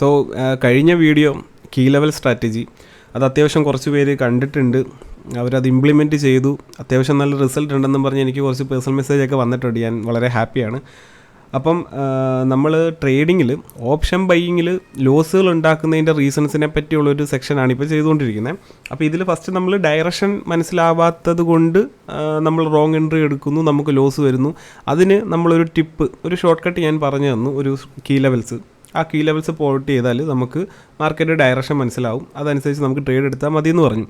So കഴിഞ്ഞ video key level strategy അത് അത്യാവശ്യം കുറച്ച് പേര് കണ്ടിട്ടുണ്ട്. അവരത് ഇംപ്ലിമെന്റ് ചെയ്തു. അത്യാവശ്യം നല്ല റിസൾട്ട് ഉണ്ടെന്നും പറഞ്ഞ് എനിക്ക് കുറച്ച് പേഴ്സണൽ മെസ്സേജ് ഒക്കെ വന്നിട്ടുണ്ട്. ഞാൻ വളരെ ഹാപ്പിയാണ് അപ്പം നമ്മൾ ട്രേഡിങ്ങിൽ ഓപ്ഷൻ ബൈയിങ്ങിൽ ലോസുകൾ ഉണ്ടാക്കുന്നതിന്റെ റീസൺസിനെ പറ്റിയുള്ളൊരു സെക്ഷനാണ് ഇപ്പോൾ ചെയ്തുകൊണ്ടിരിക്കുന്നത് അപ്പോൾ ഇതിൽ ഫസ്റ്റ് നമ്മൾ ഡയറക്ഷൻ മനസ്സിലാവാത്തത് കൊണ്ട് നമ്മൾ റോങ് എൻട്രി എടുക്കുന്നു നമുക്ക് ലോസ് വരുന്നു. അതിന് നമ്മളൊരു ടിപ്പ് ഒരു ഷോർട്ട് കട്ട് ഞാൻ പറഞ്ഞു തന്നു ഒരു കീ ലെവൽസ് ആ കീ ലെവൽസ് പോയിട്ട് ചെയ്താൽ നമുക്ക് മാർക്കറ്റ് ഡയറക്ഷൻ മനസ്സിലാവും. അതനുസരിച്ച് നമുക്ക് ട്രേഡ് എടുത്താൽ മതി എന്ന് പറഞ്ഞു.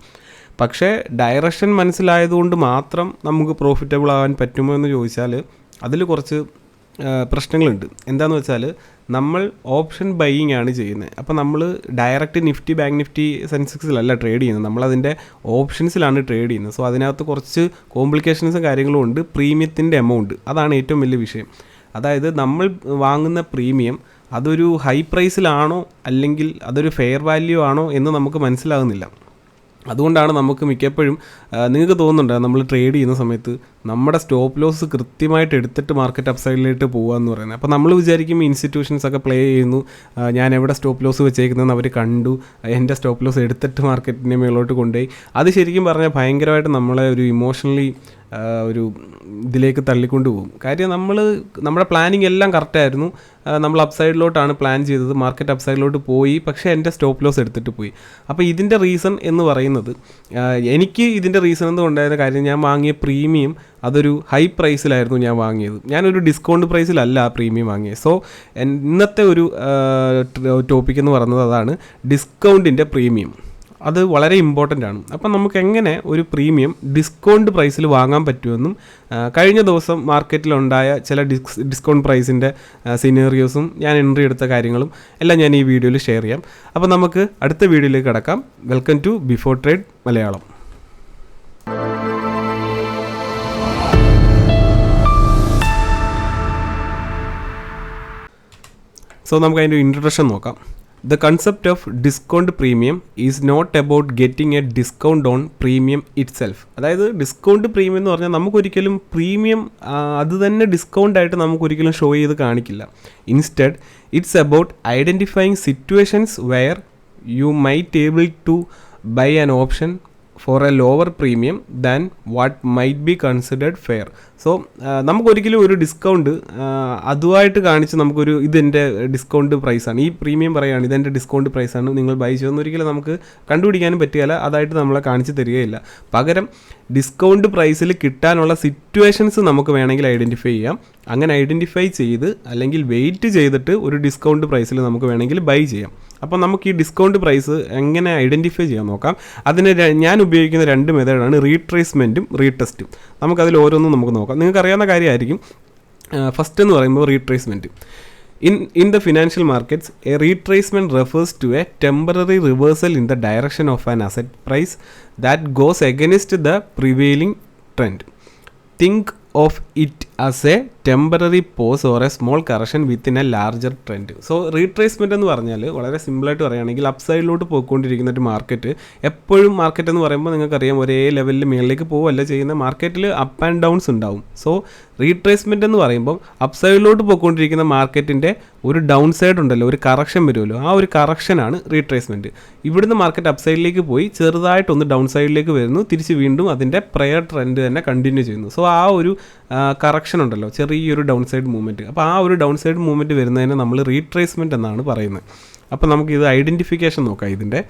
പക്ഷേ ഡയറക്ഷൻ മനസ്സിലായതുകൊണ്ട് മാത്രം നമുക്ക് പ്രോഫിറ്റബിൾ ആവാൻ പറ്റുമോ എന്ന് ചോദിച്ചാൽ അതിൽ കുറച്ച് പ്രശ്നങ്ങളുണ്ട്. എന്താന്ന് വെച്ചാൽ നമ്മൾ ഓപ്ഷൻ ബൈയിങ് ആണ് ചെയ്യുന്നത്. അപ്പോൾ നമ്മൾ ഡയറക്റ്റ് നിഫ്റ്റി ബാങ്ക് നിഫ്റ്റി സെൻസെക്സിലല്ല ട്രേഡ് ചെയ്യുന്നത്. നമ്മളതിന്റെ ഓപ്ഷൻസിലാണ് ട്രേഡ് ചെയ്യുന്നത്. സോ അതിനകത്ത് കുറച്ച് കോംപ്ലിക്കേഷൻസും കാര്യങ്ങളും ഉണ്ട്. പ്രീമിയത്തിന്റെ എമൗണ്ട് അതാണ് ഏറ്റവും വലിയ വിഷയം. അതായത് നമ്മൾ വാങ്ങുന്ന പ്രീമിയം അതൊരു ഹൈ പ്രൈസിലാണോ അല്ലെങ്കിൽ അതൊരു ഫെയർ വാല്യൂ ആണോ എന്ന് നമുക്ക് മനസ്സിലാകുന്നില്ല. അതുകൊണ്ടാണ് നമുക്ക് മിക്കപ്പോഴും നിങ്ങൾക്ക് തോന്നുന്നുണ്ട് നമ്മൾ ട്രേഡ് ചെയ്യുന്ന സമയത്ത് നമ്മുടെ സ്റ്റോപ്പ് ലോസ് കൃത്യമായിട്ട് എടുത്തിട്ട് മാർക്കറ്റ് അപ്സൈഡിലേക്ക് പോകുക എന്ന് പറയുന്നത്. അപ്പോൾ നമ്മൾ വിചാരിക്കും ഇൻസ്റ്റിറ്റ്യൂഷൻസ് ഒക്കെ പ്ലേ ചെയ്യുന്നു. ഞാൻ എവിടെ സ്റ്റോപ്പ് ലോസ് വെച്ചേക്കുന്നതെന്ന് അവർ കണ്ടു. എന്റെ സ്റ്റോപ്പ് ലോസ് എടുത്തിട്ട് മാർക്കറ്റിനെ മേലോട്ട് കൊണ്ടുപോയി. അത് ശരിക്കും പറഞ്ഞാൽ ഭയങ്കരമായിട്ട് നമ്മളെ ഒരു ഇമോഷണലി ഒരു ഇതിലേക്ക് തള്ളിക്കൊണ്ട് പോകും. കാര്യം നമ്മൾ നമ്മുടെ പ്ലാനിങ് എല്ലാം കറക്റ്റായിരുന്നു നമ്മൾ അപ്സൈഡിലോട്ടാണ് പ്ലാൻ ചെയ്തത്. മാർക്കറ്റ് അപ്സൈഡിലോട്ട് പോയി. പക്ഷേ എന്റെ സ്റ്റോപ്പ് ലോസ് എടുത്തിട്ട് പോയി. അപ്പോൾ ഇതിന്റെ റീസൺ എന്ന് പറയുന്നത് എനിക്ക് ഇതിന്റെ റീസൺ എന്ന് ഉണ്ടായിരുന്ന കാര്യം ഞാൻ വാങ്ങിയ പ്രീമിയം അതൊരു ഹൈ പ്രൈസിലായിരുന്നു ഞാൻ വാങ്ങിയത്. ഞാനൊരു ഡിസ്കൗണ്ട് പ്രൈസിലല്ല ആ പ്രീമിയം വാങ്ങിയത് സോ ഇന്നത്തെ ഒരു ടോപ്പിക് എന്ന് പറയുന്നത് അതാണ് ഡിസ്കൗണ്ടിന്റെ പ്രീമിയം അത് വളരെ ഇമ്പോർട്ടന്റ് ആണ്. അപ്പം നമുക്ക് എങ്ങനെ ഒരു പ്രീമിയം ഡിസ്കൗണ്ട് പ്രൈസിൽ വാങ്ങാൻ പറ്റുമെന്നും കഴിഞ്ഞ ദിവസം മാർക്കറ്റിലുണ്ടായ ചില ഡിസ് ഡിസ്കൗണ്ട് പ്രൈസിന്റെ സിനേറിയോസും ഞാൻ എൻട്രി എടുത്ത കാര്യങ്ങളും എല്ലാം ഞാൻ ഈ വീഡിയോയിൽ ഷെയർ ചെയ്യാം. അപ്പോൾ നമുക്ക് അടുത്ത വീഡിയോയിലേക്ക് കിടക്കാം. Welcome to before trade Malayalam. So നമുക്ക് അതിന്റെ ഇൻട്രൊഡക്ഷൻ നോക്കാം. The concept of discount premium is not about getting a discount on premium itself അതായത് ഡിസ്കൗണ്ട് പ്രീമിയം എന്ന് പറഞ്ഞാൽ നമുക്കൊരിക്കലും പ്രീമിയം അത് തന്നെ ഡിസ്കൗണ്ട് ആയിട്ട് നമുക്കൊരിക്കലും ഷോ ചെയ്ത് കാണിക്കില്ല. Instead it's about identifying situations where you might able to buy an option for a lower premium than what might be considered fair so നമുക്കൊരിക്കലും ഒരു ഡിസ്കൗണ്ട് അതുമായിട്ട് കാണിച്ച് നമുക്കൊരു ഇതെന്റെ ഡിസ്കൗണ്ട് പ്രൈസാണ് ഈ പ്രീമിയം പറയുകയാണ് ഇതെന്റെ ഡിസ്കൗണ്ട് പ്രൈസാണ് നിങ്ങൾ ബൈ ചെയ്യുന്ന ഒരിക്കലും നമുക്ക് കണ്ടുപിടിക്കാനും പറ്റുകയില്ല അതായിട്ട് നമ്മളെ കാണിച്ച് തരികയില്ല. പകരം ഡിസ്കൗണ്ട് പ്രൈസിൽ കിട്ടാനുള്ള സിറ്റുവേഷൻസ് നമുക്ക് വേണമെങ്കിൽ ഐഡന്റിഫൈ ചെയ്യാം. അങ്ങനെ ഐഡന്റിഫൈ ചെയ്ത് അല്ലെങ്കിൽ വെയിറ്റ് ചെയ്തിട്ട് ഒരു ഡിസ്കൗണ്ട് പ്രൈസിൽ നമുക്ക് വേണമെങ്കിൽ ബൈ ചെയ്യാം. അപ്പോൾ നമുക്ക് ഈ ഡിസ്കൗണ്ട് പ്രൈസ് എങ്ങനെ ഐഡന്റിഫൈ ചെയ്യാൻ നോക്കാം. അതിന് ഞാൻ ഉപയോഗിക്കുന്ന രണ്ട് മെത്തേഡാണ് റീട്രേസ്മെന്റും റീടെസ്റ്റും നമുക്കതിൽ ഓരോന്നും നമുക്ക് നോക്കാം. നിങ്ങൾക്ക് അറിയാവുന്ന കാര്യമായിരിക്കും. ഫസ്റ്റ് എന്ന് പറയുമ്പോൾ retracement in in the financial markets a retracement refers to a temporary reversal in the direction of an asset price that goes against the prevailing trend think of it as a temporary pause or a small correction within a larger trend so retracement എന്ന് പറഞ്ഞാൽ വളരെ സിമ്പിളായിട്ട് പറയുകയാണെങ്കിൽ അപ്സൈഡിലോട്ട് പോയിക്കൊണ്ടിരിക്കുന്ന ഒരു market എപ്പോഴും market എന്ന് പറയുമ്പോൾ നിങ്ങൾക്കറിയാം ഒരേ ലെവലിൽ മേളിലേക്ക് പോവല്ല ചെയ്യുന്ന മാർക്കറ്റിൽ അപ്പ് ആൻഡ് ഡൗൺസ് ഉണ്ടാവും. സോ റീട്രേസ്മെന്റ് എന്ന് പറയുമ്പോൾ അപ്സൈഡിലോട്ട് പോയിക്കൊണ്ടിരിക്കുന്ന മാർക്കറ്റിന്റെ ഒരു ഡൗൺ സൈഡ് ഉണ്ടല്ലോ ഒരു കറക്ഷൻ വരുമല്ലോ. ആ ഒരു കറക്ഷനാണ് റീട്രേസ്മെന്റ് ഇവിടുന്ന് മാർക്കറ്റ് അപ്സൈഡിലേക്ക് പോയി ചെറുതായിട്ടൊന്ന് ഡൗൺ സൈഡിലേക്ക് വരുന്നു തിരിച്ച് വീണ്ടും അതിന്റെ പ്രയർ ട്രെൻഡ് തന്നെ കണ്ടിന്യൂ ചെയ്യുന്നു. സോ ആ ഒരു കറക്ഷൻ ഉണ്ടല്ലോ ചെറിയൊരു ഡൗൺ സൈഡ് മൂവ്മെന്റ് അപ്പോൾ ആ ഒരു ഡൗൺ സൈഡ് മൂവ്മെന്റ് വരുന്നതിന് നമ്മൾ റീട്രേസ്മെന്റ് എന്നാണ് പറയുന്നത്. അപ്പോൾ നമുക്ക് ഇത് ഐഡന്റിഫിക്കേഷൻ നോക്കാം ഇതിന്റെ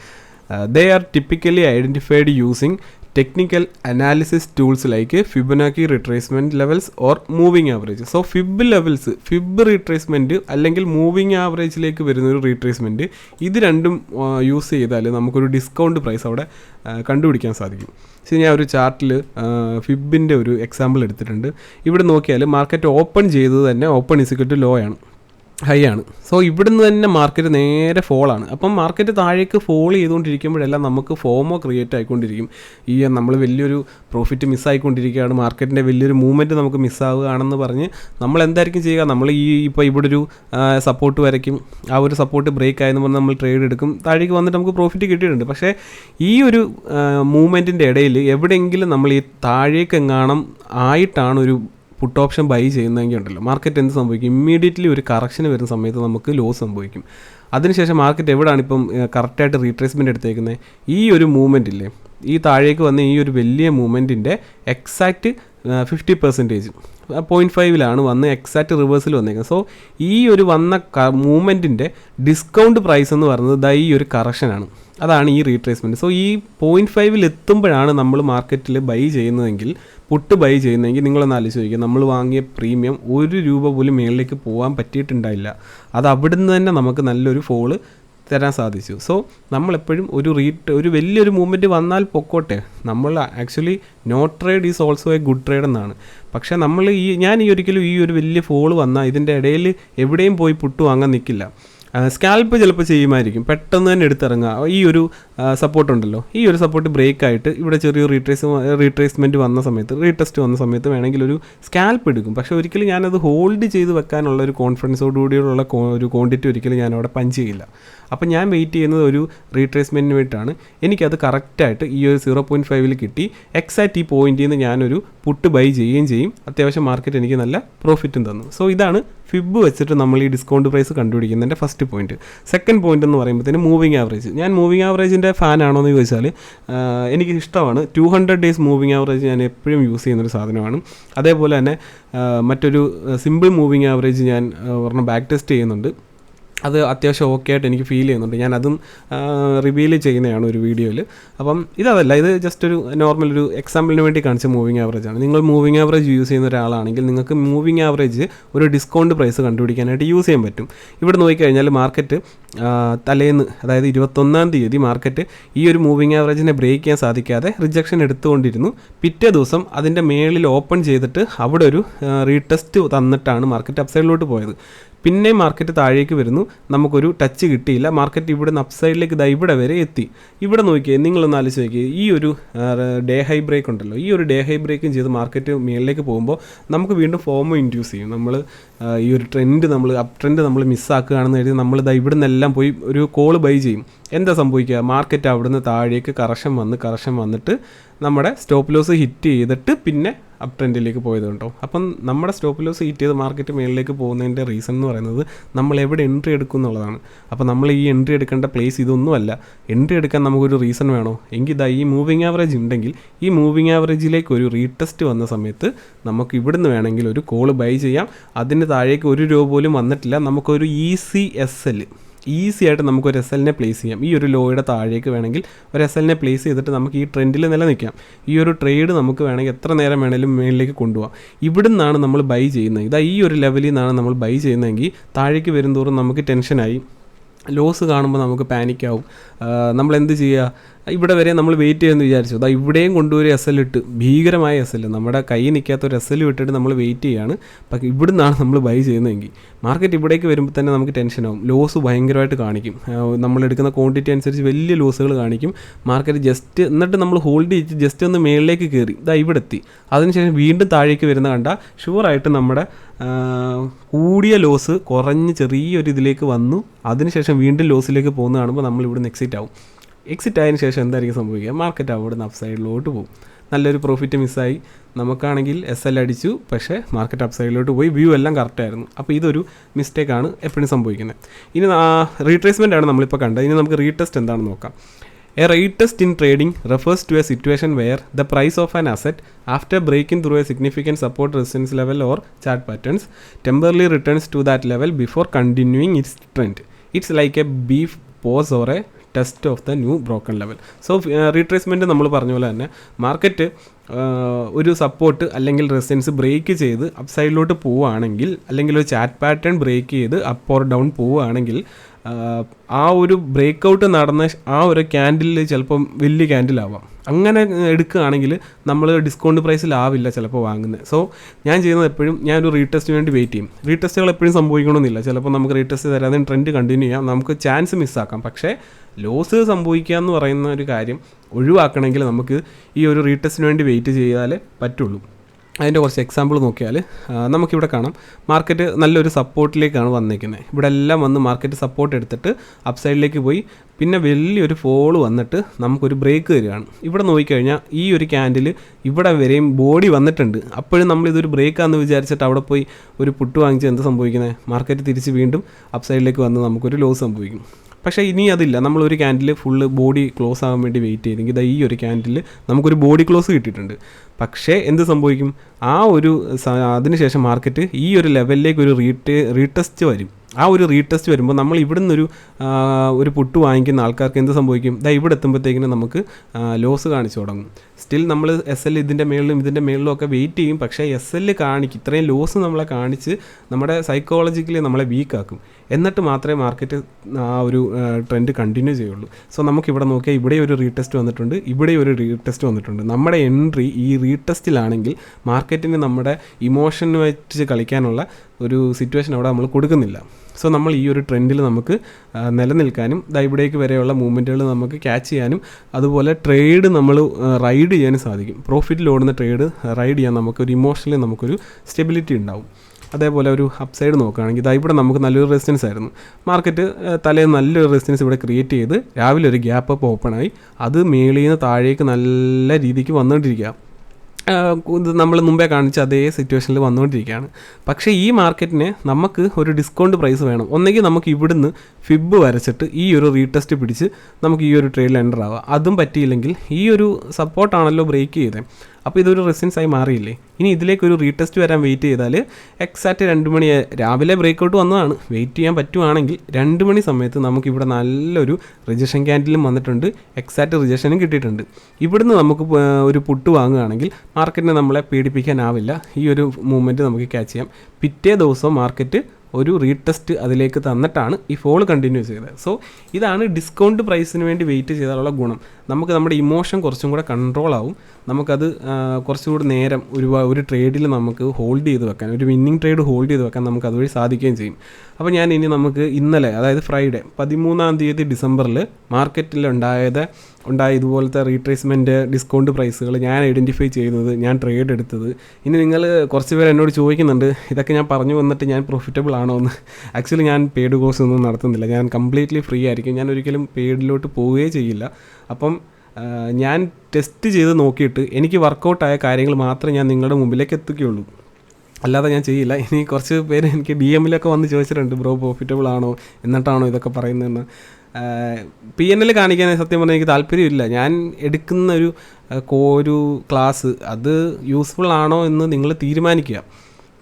they are typically identified using technical analysis tools like Fibonacci retracement levels or moving average so fib levels fib retracement അല്ലെങ്കിൽ മൂവിങ് ആവറേജിലേക്ക് വരുന്ന ഒരു റീട്രേസ്മെന്റ് ഇത് രണ്ടും യൂസ് ചെയ്താൽ നമുക്കൊരു ഡിസ്കൗണ്ട് പ്രൈസ് അവിടെ കണ്ടുപിടിക്കാൻ സാധിക്കും. ശരി ഞാൻ ഒരു ചാർട്ടിൽ ഫിബിന്റെ ഒരു എക്സാമ്പിൾ എടുത്തിട്ടുണ്ട്. ഇവിടെ നോക്കിയാൽ മാർക്കറ്റ് ഓപ്പൺ ചെയ്തത് തന്നെ open is equal to low ആണ്. ഹൈ ആണ് സോ ഇവിടുന്ന് തന്നെ മാർക്കറ്റ് നേരെ ഫോളാണ് അപ്പം മാർക്കറ്റ് താഴേക്ക് ഫോൾ ചെയ്തുകൊണ്ടിരിക്കുമ്പോഴെല്ലാം നമുക്ക് ഫോമോ ക്രിയേറ്റ് ആയിക്കൊണ്ടിരിക്കും. ഈ നമ്മൾ വലിയൊരു പ്രോഫിറ്റ് മിസ്സായിക്കൊണ്ടിരിക്കുകയാണ് മാർക്കറ്റിന്റെ വലിയൊരു മൂവ്മെന്റ് നമുക്ക് മിസ്സാവുകയാണെന്ന് പറഞ്ഞ് നമ്മൾ എന്തായിരിക്കും ചെയ്യുക? നമ്മൾ ഈ ഇപ്പോൾ ഇവിടെ ഒരു സപ്പോർട്ട് വരയ്ക്കും. ആ ഒരു സപ്പോർട്ട് ബ്രേക്ക് ആയെന്ന് പറഞ്ഞ് നമ്മൾ ട്രേഡ് എടുക്കും. താഴേക്ക് വന്നിട്ട് നമുക്ക് പ്രോഫിറ്റ് കിട്ടിയിട്ടുണ്ട്. പക്ഷേ ഈ ഒരു മൂവ്മെന്റിന്റെ ഇടയിൽ എവിടെയെങ്കിലും നമ്മൾ ഈ താഴേക്ക് എങ്ങാണം ആയിട്ടാണ് ഒരു പുട്ട് ഓപ്ഷൻ ബൈ ചെയ്യുന്നതെങ്കിൽ ഉണ്ടല്ലോ. മാർക്കറ്റ് എന്ത് സംഭവിക്കും? ഇമ്മീഡിയറ്റ്ലി ഒരു കറക്ഷൻ വരുന്ന സമയത്ത് നമുക്ക് ലോസ് സംഭവിക്കും. അതിനുശേഷം മാർക്കറ്റ് എവിടെയാണ് ഇപ്പം കറക്റ്റായിട്ട് റീട്രേസ്മെന്റ് എടുത്തേക്കുന്നത് ഈ ഒരു മൂവ്മെന്റ് ഇല്ലേ? ഈ താഴേക്ക് വന്ന ഈ ഒരു വലിയ മൂവ്മെന്റിന്റെ എക്സാക്റ്റ് ഫിഫ്റ്റി പെർസെന്റേജ് പോയിന്റ് ഫൈവിലാണ് വന്ന് എക്സാക്റ്റ് റിവേഴ്സിൽ വന്നേക്കുന്നത് സോ ഈ ഒരു വന്ന മൂവ്മെന്റിന്റെ ഡിസ്കൗണ്ട് പ്രൈസ് എന്ന് പറയുന്നത് ദാ ഈ ഒരു കറക്ഷനാണ് അതാണ് ഈ റീട്രേസ്മെന്റ് സോ ഈ പോയിന്റ് ഫൈവിൽ എത്തുമ്പോഴാണ് നമ്മൾ മാർക്കറ്റിൽ ബൈ ചെയ്യുന്നതെങ്കിൽ പുട്ട് ബൈ ചെയ്യുന്നതെങ്കിൽ നിങ്ങളൊന്ന് ആലോചിച്ച് ചോദിക്കുക നമ്മൾ വാങ്ങിയ പ്രീമിയം ഒരു രൂപ പോലും മേളിലേക്ക് പോകാൻ പറ്റിയിട്ടുണ്ടായില്ല. അത് അവിടുന്ന് തന്നെ നമുക്ക് നല്ലൊരു ഫോൾ തരാൻ സാധിച്ചു. സോ നമ്മളെപ്പോഴും ഒരു റീറ്റ് ഒരു വലിയൊരു മൂവ്മെന്റ് വന്നാൽ പൊക്കോട്ടെ. നമ്മൾ actually no trade is also a good trade എന്നാണ്. പക്ഷേ നമ്മൾ ഈ ഞാൻ ഈ ഒരിക്കലും ഈ ഒരു വലിയ ഫോൾ വന്നാൽ ഇതിന്റെ ഇടയിൽ എവിടെയും പോയി പുട്ട് വാങ്ങാൻ നിൽക്കില്ല. സ്കാൽപ്പ് ചിലപ്പോൾ ചെയ്യുമായിരിക്കും. പെട്ടെന്ന് തന്നെ എടുത്തിറങ്ങുക. ഈ ഒരു സപ്പോർട്ട് ഉണ്ടല്ലോ. ഈ ഒരു സപ്പോർട്ട് ബ്രേക്ക് ആയിട്ട് ഇവിടെ ചെറിയൊരു റീട്രേസ് റീട്രേസ്മെന്റ് വന്ന സമയത്ത് റീടെസ്റ്റ് വന്ന സമയത്ത് വേണമെങ്കിൽ ഒരു സ്കാൽപ്പ് എടുക്കും. പക്ഷേ ഒരിക്കലും ഞാനത് ഹോൾഡ് ചെയ്ത് വെക്കാനുള്ള ഒരു കോൺഫിഡൻസോടുകൂടിയുള്ള ഒരു ക്വാണ്ടിറ്റി ഒരിക്കലും ഞാൻ അവിടെ പഞ്ച് ചെയ്യില്ല. അപ്പം ഞാൻ വെയിറ്റ് ചെയ്യുന്നത് ഒരു റീട്രേസ്മെന്റിന് വേണ്ടിയിട്ടാണ്. എനിക്കത് കറക്റ്റായിട്ട് ഈ ഒരു സീറോ പോയിന്റ് ഫൈവിൽ കിട്ടി. എക്സാക്റ്റ് ഈ പോയിന്റിൽ നിന്ന് ഞാനൊരു പുട്ട് ബൈ ചെയ്യുകയും ചെയ്യും. അത്യാവശ്യം മാർക്കറ്റ് എനിക്ക് നല്ല പ്രോഫിറ്റും തന്നു. സോ ഇതാണ് ഫിബ് വെച്ചിട്ട് നമ്മൾ ഈ ഡിസ്കൗണ്ട് പ്രൈസ് കണ്ടുപിടിക്കുന്നതിന്റെ ഫസ്റ്റ് പോയിന്റ് സെക്കൻഡ് പോയിന്റ് എന്ന് പറയുമ്പോഴത്തേന് മൂവിങ് ആവറേജ് ഞാൻ മൂവിങ് ആവറേജിന്റെ ഫാൻ ആണോ എന്ന് ചോദിച്ചാൽ എനിക്ക് ഇഷ്ടമാണ്. Two hundred days moving average ഞാൻ എപ്പോഴും യൂസ് ചെയ്യുന്നൊരു സാധനമാണ്. അതേപോലെ തന്നെ മറ്റൊരു സിമ്പിൾ മൂവിങ് ആവറേജ് ഞാൻ ഒരെണ്ണം ബാക്ക് ടെസ്റ്റ് ചെയ്യുന്നുണ്ട്. അത് അത്യാവശ്യം ഓക്കെ ആയിട്ട് എനിക്ക് ഫീൽ ചെയ്യുന്നുണ്ട്. ഞാൻ അതും റിവീൽ ചെയ്യുന്നതാണ് ഒരു വീഡിയോയിൽ അപ്പം ഇതല്ല ഇത് ജസ്റ്റ് ഒരു നോർമൽ ഒരു എക്സാമ്പിളിന് വേണ്ടി കാണിച്ച മൂവിങ് ആവറേജ് ആണ്. നിങ്ങൾ മൂവിങ് ആവറേജ് യൂസ് ചെയ്യുന്ന ഒരാളാണെങ്കിൽ നിങ്ങൾക്ക് മൂവിങ് ആവറേജ് ഒരു ഡിസ്കൗണ്ട് പ്രൈസ് കണ്ടുപിടിക്കാനായിട്ട് യൂസ് ചെയ്യാൻ പറ്റും. ഇവിടെ നോക്കിക്കഴിഞ്ഞാൽ മാർക്കറ്റ് തലേന്ന് അതായത് ഇരുപത്തൊന്നാം തീയതി മാർക്കറ്റ് ഈ ഒരു മൂവിങ് ആവറേജിനെ ബ്രേക്ക് ചെയ്യാൻ സാധിക്കാതെ റിജക്ഷൻ എടുത്തുകൊണ്ടിരുന്നു. പിറ്റേ ദിവസം അതിന്റെ മേളിൽ ഓപ്പൺ ചെയ്തിട്ട് അവിടെ ഒരു റീടെസ്റ്റ് തന്നിട്ടാണ് മാർക്കറ്റ് അപ്സൈഡിലോട്ട് പോയത്. പിന്നെ മാർക്കറ്റ് താഴേക്ക് വരുന്നു. നമുക്കൊരു ടച്ച് കിട്ടിയില്ല. മാർക്കറ്റ് ഇവിടെ നിന്ന് അപ്സൈഡിലേക്ക് ഇതാ ഇവിടെ വരെ എത്തി. ഇവിടെ നോക്കിയേ നിങ്ങളൊന്ന് ആലോചിച്ച് നോക്കിയേ. ഈ ഒരു ഡേ ഹൈ ബ്രേക്ക് ഉണ്ടല്ലോ. ഈ ഒരു ഡേ ഹൈ ബ്രേക്കും ചെയ്ത് മാർക്കറ്റ് മേളിലേക്ക് പോകുമ്പോൾ നമുക്ക് വീണ്ടും ഫോമോ ഇൻഡ്യൂസ് ചെയ്യും. നമ്മൾ ഈ ഒരു ട്രെൻഡ് നമ്മൾ അപ് ട്രെൻഡ് നമ്മൾ മിസ്സാക്കുകയാണെന്ന് കരുതി നമ്മൾ ഇതാ ഇവിടെ നിന്നെല്ലാം പോയി ഒരു കോൾ ബൈ ചെയ്യും. എന്താ സംഭവിക്കുക? മാർക്കറ്റ് അവിടുന്ന് താഴേക്ക് കറക്ഷൻ വന്ന് കറക്ഷൻ വന്നിട്ട് നമ്മുടെ സ്റ്റോപ്പ് ലോസ് ഹിറ്റ് ചെയ്തിട്ട് പിന്നെ അപ് ട്രെൻഡിലേക്ക് പോയത് കേട്ടോ അപ്പം നമ്മുടെ സ്റ്റോപ്പ് ലോസ് ഹീറ്റ് ചെയ്ത് മാർക്കറ്റ് മേളിലേക്ക് പോകുന്നതിന്റെ റീസൺ എന്ന് പറയുന്നത് നമ്മൾ എവിടെ എൻട്രി എടുക്കും എന്നുള്ളതാണ്. അപ്പോൾ നമ്മൾ ഈ എൻട്രി എടുക്കേണ്ട പ്ലേസ് ഇതൊന്നുമല്ല. എൻട്രി എടുക്കാൻ നമുക്കൊരു റീസൺ വേണോ? എങ്കിൽ ഇതാ ഈ മൂവിങ് ആവറേജ് ഉണ്ടെങ്കിൽ ഈ മൂവിങ് ആവറേജിലേക്ക് ഒരു റീടെസ്റ്റ് വന്ന സമയത്ത് നമുക്ക് ഇവിടുന്ന് വേണമെങ്കിൽ ഒരു കോൾ ബൈ ചെയ്യാം. അതിന് താഴേക്ക് ഒരു രൂപ പോലും വന്നിട്ടില്ല. നമുക്കൊരു E C S L easy ആയിട്ട് നമുക്ക് ഒരു എസ് എല്ലിനെ പ്ലേസ് ചെയ്യാം. ഈ ഒരു ലോയുടെ താഴേക്ക് വേണമെങ്കിൽ ഒരു എസ് എല്ലിനെ പ്ലേസ് ചെയ്തിട്ട് നമുക്ക് ഈ ട്രെൻഡിൽ നിലനിൽക്കാം. ഈ ഒരു ട്രേഡ് നമുക്ക് വേണമെങ്കിൽ എത്ര നേരം വേണമെങ്കിലും മേളിലേക്ക് കൊണ്ടുപോകാം ഇവിടെ നിന്നാണ് നമ്മൾ ബൈ ചെയ്യുന്നത്. ഇതാ ഈ ഒരു ലെവലിൽ നിന്നാണ് നമ്മൾ ബൈ ചെയ്യുന്നതെങ്കിൽ താഴേക്ക് വരുന്തോറും നമുക്ക് ടെൻഷനായി ലോസ് കാണുമ്പോൾ നമുക്ക് പാനിക്കാവും. നമ്മൾ എന്ത് ചെയ്യുക ഇവിടെ വരെ നമ്മൾ വെയിറ്റ് ചെയ്യുമെന്ന് വിചാരിച്ചു. അതാ ഇവിടെയും കൊണ്ടുപോയി എസ് എൽ ഇട്ട് ഭീകരമായ എസ് എൽ നമ്മുടെ കൈ നിൽക്കാത്ത ഒരു എസ് എൽ ഇട്ടിട്ട് നമ്മൾ വെയിറ്റ് ചെയ്യുകയാണ് പക്ഷേ ഇവിടെ നിന്നാണ് നമ്മൾ ബൈ ചെയ്യുന്നതെങ്കിൽ. മാർക്കറ്റ് ഇവിടേക്ക് വരുമ്പോൾ തന്നെ നമുക്ക് ടെൻഷനാവും ലോസ് ഭയങ്കരമായിട്ട് കാണിക്കും. നമ്മൾ എടുക്കുന്ന ക്വാണ്ടിറ്റി അനുസരിച്ച് വലിയ ലോസുകൾ കാണിക്കും. മാർക്കറ്റ് ജസ്റ്റ് എന്നിട്ട് നമ്മൾ ഹോൾഡ് ചെയ്ത് ജസ്റ്റ് ഒന്ന് മേളിലേക്ക് കയറി. ഇതാ ഇവിടെ എത്തി അതിനുശേഷം വീണ്ടും താഴേക്ക് വരുന്ന കണ്ട. ഷുവറായിട്ട് നമ്മുടെ കൂടിയ ലോസ് കുറഞ്ഞ് ചെറിയൊരു ഇതിലേക്ക് വന്നു. അതിനുശേഷം വീണ്ടും ലോസിലേക്ക് പോകുന്ന കാണുമ്പോൾ നമ്മൾ ഇവിടുന്ന് എക്സിറ്റ് ആവും. എക്സിറ്റ് ആയതിനു ശേഷം എന്തായിരിക്കും സംഭവിക്കുക? മാർക്കറ്റ് അവിടെ അപ്സൈഡിലോട്ട് സൈഡിലോട്ട് പോകും. നല്ലൊരു പ്രോഫിറ്റ് മിസ്സായി നമുക്കാണെങ്കിൽ എസ് എൽ അടിച്ചു. പക്ഷേ മാർക്കറ്റ് അപ്സൈഡിലോട്ട് പോയി. വ്യൂ എല്ലാം കറക്റ്റായിരുന്നു അപ്പോൾ ഇതൊരു മിസ്റ്റേക്കാണ് എപ്പോഴും സംഭവിക്കുന്നത്. ഇനി റീട്രേസ്മെന്റ് ആണ് നമ്മളിപ്പോൾ കണ്ടത്. ഇനി നമുക്ക് റീടെസ്റ്റ് എന്താണെന്ന് നോക്കാം. A retest in trading refers to a situation where the price of an asset after breaking through a significant support resistance level or chart patterns temporarily returns to that level before continuing its trend it's like a beef pause or a test of the new broken level so retracement നമ്മൾ പറഞ്ഞ പോലെ തന്നെ market ഒരു support അല്ലെങ്കിൽ resistance break ചെയ്ത് അപ്സൈഡിലോട്ട് പോവുകയാണെങ്കിൽ അല്ലെങ്കിൽ ഒരു ചാറ്റ് പാറ്റേൺ ബ്രേക്ക് ചെയ്ത് അപ്പ് ഓർ ഡൗൺ പോവുകയാണെങ്കിൽ ആ ഒരു ബ്രേക്ക് ഔട്ട് നടന്ന ആ ഒരു ക്യാൻഡിൽ ചിലപ്പം വലിയ ക്യാൻഡിലാവാം അങ്ങനെ എടുക്കുകയാണെങ്കിൽ നമ്മൾ ഡിസ്കൗണ്ട് പ്രൈസിലാവില്ല ചിലപ്പോൾ വാങ്ങുന്നത് സോ ഞാൻ ചെയ്യുന്നത് എപ്പോഴും ഞാൻ ഒരു റീടെസ്റ്റിന് വേണ്ടി വെയിറ്റ് ചെയ്യും. റീടെസ്റ്റുകൾ എപ്പോഴും സംഭവിക്കണമെന്നില്ല. ചിലപ്പോൾ നമുക്ക് റീടെസ്റ്റ് തരാതെ ട്രെൻഡ് കണ്ടിന്യൂ ചെയ്യാം. നമുക്ക് ചാൻസ് മിസ്സാക്കാം പക്ഷേ ലോസ് സംഭവിക്കുക എന്ന് പറയുന്ന ഒരു കാര്യം ഒഴിവാക്കണമെങ്കിൽ നമുക്ക് ഈ ഒരു റീടെസ്റ്റിന് വേണ്ടി വെയിറ്റ് ചെയ്താലേ പറ്റുള്ളൂ. അതിന്റെ കുറച്ച് എക്സാമ്പിൾ നോക്കിയാൽ നമുക്കിവിടെ കാണാം. മാർക്കറ്റ് നല്ലൊരു സപ്പോർട്ടിലേക്കാണ് വന്നിരിക്കുന്നത് ഇവിടെ എല്ലാം വന്ന് മാർക്കറ്റ് സപ്പോർട്ട് എടുത്തിട്ട് അപ്സൈഡിലേക്ക് പോയി. പിന്നെ വലിയൊരു ഫോൾ വന്നിട്ട് നമുക്കൊരു ബ്രേക്ക് തരികയാണ്. ഇവിടെ നോക്കിക്കഴിഞ്ഞാൽ ഈ ഒരു ക്യാൻഡിൽ ഇവിടെ വരെയും ബോഡി വന്നിട്ടുണ്ട്. അപ്പോഴും നമ്മളിതൊരു ബ്രേക്കാന്ന് വിചാരിച്ചിട്ട് അവിടെ പോയി ഒരു പുട്ട് വാങ്ങിച്ച് എന്ത് സംഭവിക്കുന്നത് മാർക്കറ്റ് തിരിച്ച് വീണ്ടും അപ്സൈഡിലേക്ക് വന്ന് നമുക്കൊരു ലോസ് സംഭവിക്കും. പക്ഷേ ഇനി അതില്ല. നമ്മളൊരു ക്യാൻഡിൽ ഫുള്ള് ബോഡി ക്ലോസ് ആകാൻ വേണ്ടി വെയിറ്റ് ചെയ്തെങ്കിൽ ഇതാ ഈ ഒരു ക്യാൻഡിൽ നമുക്കൊരു ബോഡി ക്ലോസ് കിട്ടിയിട്ടുണ്ട്. പക്ഷേ എന്ത് സംഭവിക്കും? ആ ഒരു അതിനുശേഷം മാർക്കറ്റ് ഈ ഒരു ലെവലിലേക്ക് ഒരു റീറ്റ് റീടെസ്റ്റ് വരും. ആ ഒരു റീടെസ്റ്റ് വരുമ്പോൾ നമ്മൾ ഇവിടെ നിന്നൊരു ഒരു പുട്ട് വാങ്ങിക്കുന്ന ആൾക്കാർക്ക് എന്ത് സംഭവിക്കും? ദാ ഇവിടെ എത്തുമ്പോഴത്തേക്കിനും നമുക്ക് ലോസ് കാണിച്ചു തുടങ്ങും. സ്റ്റിൽ നമ്മൾ എസ് എൽ ഇതിന്റെ മേളിലും ഇതിന്റെ മേളിലും ഒക്കെ വെയിറ്റ് ചെയ്യും. പക്ഷേ എസ് എൽ കാണിക്കും ഇത്രയും ലോസ് നമ്മളെ കാണിച്ച് നമ്മുടെ സൈക്കോളജിക്കലി നമ്മളെ വീക്കാക്കും എന്നിട്ട് മാത്രമേ മാർക്കറ്റ് ആ ഒരു ട്രെൻഡ് കണ്ടിന്യൂ ചെയ്യുള്ളൂ. സോ നമുക്ക് ഇവിടെ നോക്കിയാൽ ഇവിടെ ഒരു റീടെസ്റ്റ് വന്നിട്ടുണ്ട്. ഇവിടെ ഒരു റീടെസ്റ്റ് വന്നിട്ടുണ്ട്. നമ്മുടെ എൻട്രി ഈ റീടെസ്റ്റിലാണെങ്കിൽ മാർക്കറ്റിന് നമ്മുടെ ഇമോഷൻ വെച്ച് കളിക്കാനുള്ള ഒരു സിറ്റുവേഷൻ അവിടെ നമ്മൾ കൊടുക്കുന്നില്ല. സോ നമ്മൾ ഈ ഒരു ട്രെൻഡിൽ നമുക്ക് നിലനിൽക്കാനും ഇവിടേക്ക് വരെയുള്ള മൂവ്മെന്റുകൾ നമുക്ക് ക്യാച്ച് ചെയ്യാനും അതുപോലെ ട്രേഡ് നമ്മൾ റൈഡ് ചെയ്യാനും സാധിക്കും. പ്രോഫിറ്റിൽ ഓടുന്ന ട്രേഡ് റൈഡ് ചെയ്യാൻ നമുക്കൊരു ഇമോഷണലി നമുക്കൊരു സ്റ്റെബിലിറ്റി ഉണ്ടാവും. അതേപോലെ ഒരു അപ്സൈഡ് നോക്കുകയാണെങ്കിൽ ഇതാ ഇവിടെ നമുക്ക് നല്ലൊരു റെസിസ്റ്റൻസ് ആയിരുന്നു. മാർക്കറ്റ് തലേ നല്ലൊരു റെസിസ്റ്റൻസ് ഇവിടെ ക്രിയേറ്റ് ചെയ്ത് രാവിലെ ഒരു ഗ്യാപ്പ് അപ്പ് ഓപ്പണായി അത് മേളിൽ നിന്ന് താഴേക്ക് നല്ല രീതിക്ക് വന്നുകൊണ്ടിരിക്കുക. ഇത് നമ്മൾ മുമ്പേ കാണിച്ച അതേ സിറ്റുവേഷനിൽ വന്നുകൊണ്ടിരിക്കുകയാണ് പക്ഷേ ഈ മാർക്കറ്റിന് നമുക്ക് ഒരു ഡിസ്കൗണ്ട് പ്രൈസ് വേണം. ഒന്നെങ്കിൽ നമുക്ക് ഇവിടുന്ന് ഫിബ് വരച്ചിട്ട് ഈ ഒരു റീടെസ്റ്റ് പിടിച്ച് നമുക്ക് ഈ ഒരു ട്രേഡിൽ എന്റർ ആവാം. അതും പറ്റിയില്ലെങ്കിൽ ഈ ഒരു സപ്പോർട്ടാണല്ലോ ബ്രേക്ക് ചെയ്തത് അപ്പോൾ ഇതൊരു റെസിൻസായി മാറിയില്ലേ? ഇനി ഇതിലേക്ക് ഒരു റീടെസ്റ്റ് വരാൻ വെയിറ്റ് ചെയ്താൽ എക്സാക്റ്റ് രണ്ട് മണി രാവിലെ ബ്രേക്കൗട്ട് വന്നതാണ്. വെയിറ്റ് ചെയ്യാൻ പറ്റുവാണെങ്കിൽ രണ്ട് മണി സമയത്ത് നമുക്കിവിടെ നല്ലൊരു റിജക്ഷൻ ക്യാൻഡിലും വന്നിട്ടുണ്ട്. എക്സാക്റ്റ് റിജക്ഷനും കിട്ടിയിട്ടുണ്ട്. ഇവിടുന്ന് നമുക്ക് ഒരു പുട്ട് വാങ്ങുകയാണെങ്കിൽ മാർക്കറ്റിനെ നമ്മളെ പേടിപ്പിക്കാനാവില്ല ഈ ഒരു മൂവ്മെന്റ് നമുക്ക് ക്യാച്ച് ചെയ്യാം. പിറ്റേ ദിവസം മാർക്കറ്റ് ഒരു റീടെസ്റ്റ് അതിലേക്ക് തന്നിട്ടാണ് ഈ ഫോൾ കണ്ടിന്യൂ ചെയ്തത്. സോ ഇതാണ് ഡിസ്കൗണ്ട് പ്രൈസിന് വേണ്ടി വെയിറ്റ് ചെയ്താലുള്ള ഗുണം. നമുക്ക് നമ്മുടെ ഇമോഷൻ കുറച്ചും കൂടെ കൺട്രോൾ ആവും. നമുക്കത് കുറച്ചും കുറച്ചുകൂടി നേരം ഒരു ഒരു ട്രേഡിൽ നമുക്ക് ഹോൾഡ് ചെയ്ത് വെക്കാൻ ഒരു വിന്നിങ് ട്രേഡ് ഹോൾഡ് ചെയ്ത് വെക്കാൻ നമുക്ക് അതുവഴി സാധിക്കുകയും ചെയ്യും. അപ്പോൾ ഞാൻ ഇനി നമുക്ക് ഇന്നലെ അതായത് ഫ്രൈഡേ പതിമൂന്നാം തീയതി ഡിസംബറിൽ മാർക്കറ്റിൽ ഉണ്ടായത് ഉണ്ടായ ഇതുപോലത്തെ റീട്രേസ്മെന്റ് ഡിസ്കൗണ്ട് പ്രൈസുകൾ ഞാൻ ഐഡന്റിഫൈ ചെയ്യുന്നത് ഞാൻ ട്രേഡ് എടുത്തത്. ഇനി നിങ്ങൾ കുറച്ച് പേർ എന്നോട് ചോദിക്കുന്നുണ്ട് ഇതൊക്കെ ഞാൻ പറഞ്ഞു വന്നിട്ട് ഞാൻ പ്രോഫിറ്റബിൾ ആണോ എന്ന്? ആക്ച്വലി ഞാൻ പെയ്ഡ് കോഴ്സ് ഒന്നും നടത്തുന്നില്ല. ഞാൻ കംപ്ലീറ്റ്ലി ഫ്രീ ആയിരിക്കും. ഞാൻ ഒരിക്കലും പെയ്ഡിലോട്ട് പോവുകയേ ചെയ്യില്ല. അപ്പം ഞാൻ ടെസ്റ്റ് ചെയ്ത് നോക്കിയിട്ട് എനിക്ക് വർക്കൗട്ടായ കാര്യങ്ങൾ മാത്രമേ ഞാൻ നിങ്ങളുടെ മുമ്പിലേക്ക് എത്തുകയുള്ളൂ. അല്ലാതെ ഞാൻ ചെയ്യില്ല. ഇനി കുറച്ച് പേര് എനിക്ക് ഡി എമ്മിലൊക്കെ വന്ന് ചോദിച്ചിട്ടുണ്ട് ബ്രോ പ്രോഫിറ്റബിൾ ആണോ? എന്നിട്ടാണോ ഇതൊക്കെ പറയുന്നതെന്ന്. പി എൻ എൽ കാണിക്കാൻ സത്യം പറഞ്ഞാൽ എനിക്ക് താല്പര്യമില്ല. ഞാൻ എടുക്കുന്ന ഒരു ഒരു ക്ലാസ് അത് യൂസ്ഫുൾ ആണോ എന്ന് നിങ്ങൾ തീരുമാനിക്കുക.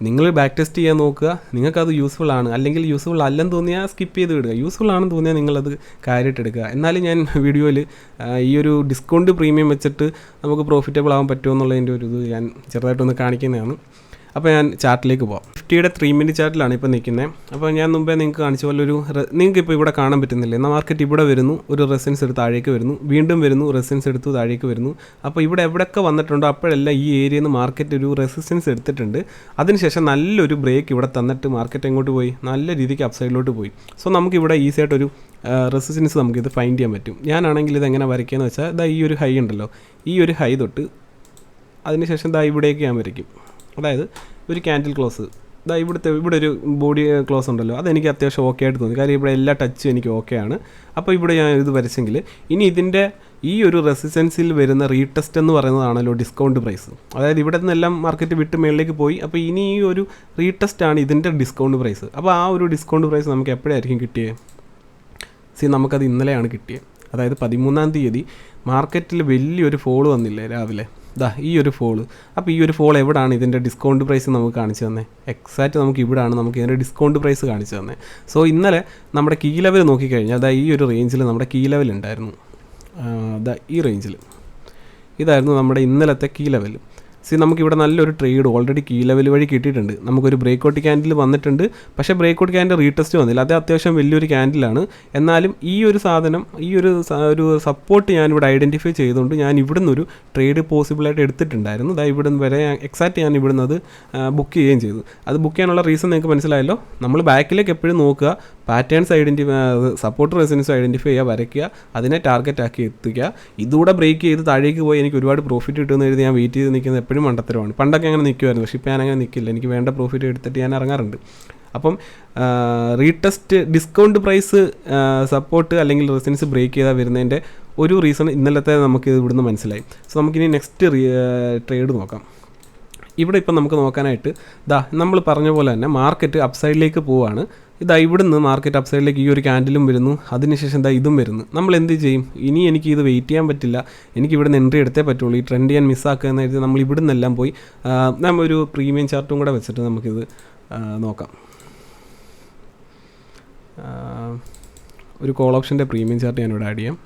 നിങ്ങൾ ബാക്ക് ടെസ്റ്റ് ചെയ്യാൻ നോക്കുക. നിങ്ങൾക്കത് യൂസ്ഫുൾ ആണ്. അല്ലെങ്കിൽ യൂസ്ഫുൾ അല്ലെന്ന് തോന്നിയാൽ സ്കിപ്പ് ചെയ്ത് വിടുക. യൂസ്ഫുൾ ആണെന്ന് തോന്നിയാൽ നിങ്ങളത് കാര്യമായിട്ട് എടുക്കുക. എന്നാലും ഞാൻ വീഡിയോയിൽ ഈ ഒരു ഡിസ്കൗണ്ട് പ്രീമിയം വെച്ചിട്ട് നമുക്ക് പ്രോഫിറ്റബിൾ ആവാൻ പറ്റുമോ എന്നുള്ളതിന്റെ ഒരു ഇത് ഞാൻ ചെറുതായിട്ടൊന്ന് കാണിക്കുന്നതാണ്. അപ്പോൾ ഞാൻ ചാർട്ടിലേക്ക് പോകാം ഫിഫ്റ്റിയുടെ ത്രീ മിനിറ്റ് ചാർട്ടിലാണ് ഇപ്പോൾ നിൽക്കുന്നത് അപ്പോൾ ഞാൻ മുമ്പേ നിങ്ങൾക്ക് കാണിച്ച പോലെ ഒരു നിങ്ങൾക്ക് ഇപ്പോൾ ഇവിടെ കാണാൻ പറ്റുന്നില്ല? എന്നാൽ മാർക്കറ്റ് ഇവിടെ വരുന്നു ഒരു റെസിൻസ് എടുത്ത് താഴേക്ക് വരുന്നു വീണ്ടും വരുന്നു റെസിൻസ് എടുത്ത് താഴേക്ക് വരുന്നു. അപ്പോൾ ഇവിടെ എവിടെയൊക്കെ വന്നിട്ടുണ്ടോ അപ്പോഴെല്ലാം ഈ ഏരിയയിൽ നിന്ന് മാർക്കറ്റ് ഒരു റെസിസ്റ്റൻസ് എടുത്തിട്ടുണ്ട്. അതിനുശേഷം നല്ലൊരു ബ്രേക്ക് ഇവിടെ തന്നിട്ട് മാർക്കറ്റ് എങ്ങോട്ട് പോയി? നല്ല രീതിക്ക് അപ്സൈഡിലോട്ട് പോയി. സോ നമുക്ക് ഇവിടെ ഈസി ആയിട്ടൊരു റെസിസ്റ്റൻസ് നമുക്കിത് ഫൈൻഡ് ചെയ്യാൻ പറ്റും. ഞാനാണെങ്കിൽ ഇത് എങ്ങനെ വരയ്ക്കുകയെന്ന് വെച്ചാൽ ഇതാ ഈ ഒരു ഹൈ ഉണ്ടല്ലോ. ഈ ഒരു ഹൈ തൊട്ട് അതിനുശേഷം ദാ ഇവിടേക്ക് ഞാൻ വരയ്ക്കും. അതായത് ഒരു ക്യാൻഡിൽ ക്ലോസ് ദാ ഇവിടുത്തെ ഇവിടെ ഒരു ബോഡി ക്ലോസ് ഉണ്ടല്ലോ. അതെനിക്ക് അത്യാവശ്യം ഓക്കെ ആയിട്ട് തോന്നി. കാര്യം ഇവിടെ എല്ലാ ടച്ചും എനിക്ക് ഓക്കെ ആണ്. അപ്പോൾ ഇവിടെ ഞാൻ ഇത് വരച്ചെങ്കിൽ ഇനി ഇതിന്റെ ഈ ഒരു റെസിസ്റ്റൻസിൽ വരുന്ന റീടെസ്റ്റ് എന്ന് പറയുന്നതാണല്ലോ ഡിസ്കൗണ്ട് പ്രൈസ് അതായത് ഇവിടെ നിന്നെല്ലാം മാർക്കറ്റ് വിട്ട് മേളിലേക്ക് പോയി. അപ്പോൾ ഇനി ഈ ഒരു റീടെസ്റ്റ് ആണ് ഇതിന്റെ ഡിസ്കൗണ്ട് പ്രൈസ് അപ്പോൾ ആ ഒരു ഡിസ്കൗണ്ട് പ്രൈസ് നമുക്ക് എപ്പോഴായിരിക്കും കിട്ടിയത് സി നമുക്കത് ഇന്നലെയാണ് കിട്ടിയത് അതായത് പതിമൂന്നാം തീയതി മാർക്കറ്റിൽ വലിയൊരു ഫോൾ വന്നില്ലേ രാവിലെ? ദാ ഈ ഒരു ഫോൾ അപ്പോൾ ഈ ഒരു ഫോൾ എവിടെയാണ് ഇതിന്റെ ഡിസ്കൗണ്ട് പ്രൈസ് നമുക്ക് കാണിച്ചു തന്നെ? എക്സാക്റ്റ് നമുക്ക് ഇവിടാണ് നമുക്ക് ഇതിന്റെ ഡിസ്കൗണ്ട് പ്രൈസ് കാണിച്ചു തന്നെ. സോ ഇന്നലെ നമ്മുടെ കീ ലെവൽ നോക്കിക്കഴിഞ്ഞാൽ അതാ ഈ ഒരു റേഞ്ചിൽ നമ്മുടെ കീ ലെവൽ ഉണ്ടായിരുന്നു. ദാ ഈ റേഞ്ചിൽ ഇതായിരുന്നു നമ്മുടെ ഇന്നലത്തെ കീ ലെവൽ സി നമുക്കിവിടെ നല്ലൊരു ട്രേഡ് ഓൾറെഡി കീ ലെവൽ വഴി കിട്ടിയിട്ടുണ്ട്. നമുക്കൊരു ബ്രേക്ക് ഔട്ട് ക്യാൻഡിൽ വന്നിട്ടുണ്ട്. പക്ഷേ ബ്രേക്ക് ഔട്ട് ക്യാൻഡിൽ റീടെസ്റ്റ് വന്നില്ല. അത് അത്യാവശ്യം വലിയൊരു ക്യാൻഡിലാണ് എന്നാലും ഈ ഒരു സാധനം ഈ ഒരു ഒരു സപ്പോർട്ട് ഞാനിവിടെ ഐഡന്റിഫൈ ചെയ്തുകൊണ്ട് ഞാൻ ഇവിടുന്ന് ഒരു ട്രേഡ് പോസിബിളായിട്ട് എടുത്തിട്ടുണ്ടായിരുന്നു. അതായത് ഇവിടുന്ന് വരെ എക്സാക്റ്റ് ഞാൻ ഇവിടുന്ന് അത് ബുക്ക് ചെയ്യുകയും ചെയ്തു. അത് ബുക്ക് ചെയ്യാനുള്ള റീസൺ നിങ്ങൾക്ക് മനസ്സിലായല്ലോ? നമ്മൾ ബാക്കിലേക്ക് എപ്പോഴും നോക്കുക. Patterns identify support resistance identify ചെയ്യുക വരയ്ക്കുക അതിനെ ടാർഗറ്റ് ആക്കി എത്തിക്കുക ഇതുകൂടെ ബ്രേക്ക് ചെയ്ത് താഴേക്ക് പോയി എനിക്ക് ഒരുപാട് പ്രോഫിറ്റ് കിട്ടുമെന്ന് എഴുതി ഞാൻ വെയിറ്റ് ചെയ്ത് നിൽക്കുന്നത് എപ്പോഴും മണ്ടത്തരമാണ്. പണ്ടൊക്കെ അങ്ങനെ നിൽക്കുമായിരുന്നു പക്ഷേ ഇപ്പോൾ ഞാൻ അങ്ങനെ നിൽക്കില്ല എനിക്ക് വേണ്ട പ്രോഫിറ്റ് എടുത്തിട്ട് ഞാൻ ഇറങ്ങാറുണ്ട്. അപ്പം റീടെസ്റ്റ് ഡിസ്കൗണ്ട് പ്രൈസ് സപ്പോർട്ട് അല്ലെങ്കിൽ റെസിഡൻസ് ബ്രേക്ക് ചെയ്താൽ വരുന്നതിന്റെ ഒരു റീസൺ ഇന്നലത്തെ നമുക്ക് ഇവിടുന്ന് മനസ്സിലായി. സോ നമുക്കിനി നെക്സ്റ്റ് ട്രേഡ് നോക്കാം. ഇവിടെ ഇപ്പം നമുക്ക് നോക്കാനായിട്ട് ദാ നമ്മൾ പറഞ്ഞ പോലെ തന്നെ മാർക്കറ്റ് അപ്സൈഡിലേക്ക് പോവാണ്. ഇതാ ഇവിടുന്ന് മാർക്കറ്റ് അപ്സൈഡിലേക്ക് ഈ ഒരു ക്യാൻഡിലും വരുന്നു. അതിനുശേഷം ഇതാ ഇതും വരുന്നു. നമ്മൾ എന്ത് ചെയ്യും? ഇനി എനിക്ക് ഇത് വെയിറ്റ് ചെയ്യാൻ പറ്റില്ല. എനിക്ക് ഇവിടുന്ന് എൻട്രി എടുത്തേ പറ്റുള്ളൂ. ഈ ട്രെൻഡ് ഞാൻ മിസ്സാക്കുക എന്ന് കരുതി നമ്മൾ ഇവിടെ നിന്നെല്ലാം പോയി നമ്മൾ ഒരു പ്രീമിയം ചാർട്ടും കൂടെ വെച്ചിട്ട് നമുക്കിത് നോക്കാം. ഒരു കോൾ ഓപ്ഷന്റെ പ്രീമിയം ചാർട്ട് ഞാനിവിടെ ആഡ് ചെയ്യാം.